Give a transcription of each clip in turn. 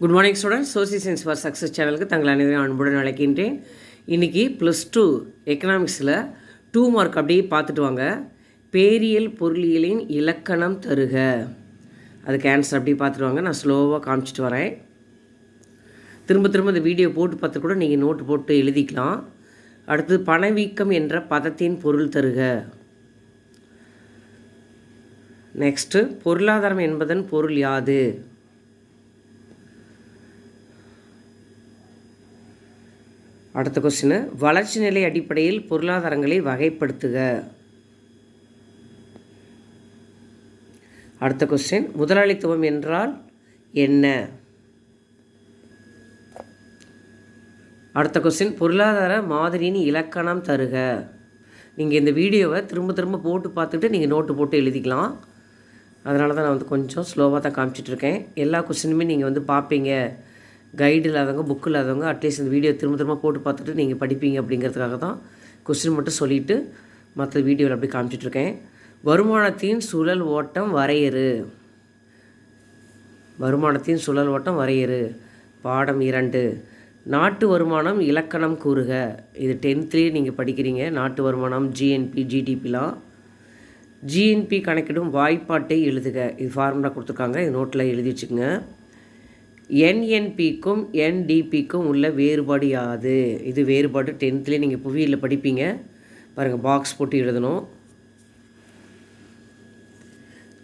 Good morning students social science for success சேனலுக்கு தங்கள் அனைவரும் அன்புடன் அழைக்கின்றேன். இன்றைக்கி ப்ளஸ் டூ எக்கனாமிக்ஸில் டூ மார்க் அப்படியே பார்த்துட்டு வாங்க. பேரியல் பொருளியலின் இலக்கணம் தருக. அதுக்கு ஆன்சர் அப்படியே பார்த்துட்டு வாங்க. நான் ஸ்லோவாக காமிச்சிட்டு வரேன். திரும்ப திரும்ப இந்த வீடியோ போட்டு பார்த்து கூட நீங்கள் நோட்டு போட்டு எழுதிக்கலாம். அடுத்து பணவீக்கம் என்ற பதத்தின் பொருள் தருக. நெக்ஸ்ட்டு பொருளாதாரம் என்பதன் பொருள் யாது? அடுத்த கொஸ்டின் வளர்ச்சி நிலை அடிப்படையில் பொருளாதாரங்களை வகைப்படுத்துக. அடுத்த கொஸ்டின் முதலாளித்துவம் என்றால் என்ன? அடுத்த கொஸ்டின் பொருளாதார மாதிரியின் இலக்கணம் தருக. நீங்கள் இந்த வீடியோவை திரும்ப திரும்ப போட்டு பார்த்துட்டு நீங்கள் நோட்டு போட்டு எழுதிக்கலாம். அதனால தான் நான் வந்து கொஞ்சம் ஸ்லோவாக தான் காமிச்சிட்ருக்கேன் எல்லா கொஸ்டினுமே நீங்கள் வந்து பார்ப்பீங்க. கைடு இல்லாதவங்க புக் இல்லாதவங்க அட்லீஸ்ட் இந்த வீடியோ திரும்ப திரும்ப போட்டு பார்த்துட்டு நீங்கள் படிப்பீங்க அப்படிங்கிறதுக்காக தான் கொஸ்டின் மட்டும் சொல்லிவிட்டு மற்ற வீடியோவில் அப்படி காமிச்சிட்ருக்கேன். வருமானத்தின் சுழல் ஓட்டம் வரையறு. வருமானத்தின் சுழல் ஓட்டம் வரையறு. பாடம் இரண்டு. நாட்டு வருமானம் இலக்கணம் கூறுக. இது டென்த்லேயே நீங்கள் படிக்கிறீங்க. நாட்டு வருமானம் ஜிஎன்பி ஜிடிபிலாம் ஜிஎன்பி கணக்கிடும் வாய்ப்பாட்டை எழுதுக. இது ஃபார்முலா கொடுத்துருக்காங்க. இது நோட்டில் எழுதி வச்சுக்கோங்க. என்என்பிக்கும் என்டிபிக்கும் உள்ள வேறுபாடு யாது? இது வேறுபாடு டென்த்துலேயே நீங்கள் புவியில் படிப்பீங்க. பாருங்கள் பாக்ஸ் போட்டு எழுதணும்.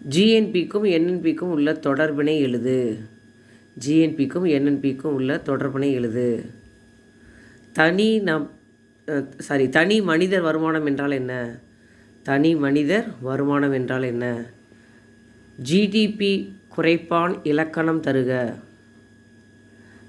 ஜிஎன்பிக்கும் என்என்பிக்கும் உள்ள தொடர்பினை எழுது. ஜிஎன்பிக்கும் என்என்பிக்கும் உள்ள தொடர்பினை எழுது. தனி நம் சாரி தனி மனிதர் வருமானம் என்றால் என்ன? தனி மனிதர் வருமானம் என்றால் என்ன? ஜிடிபி குறைப்பான் இலக்கணம் தருக.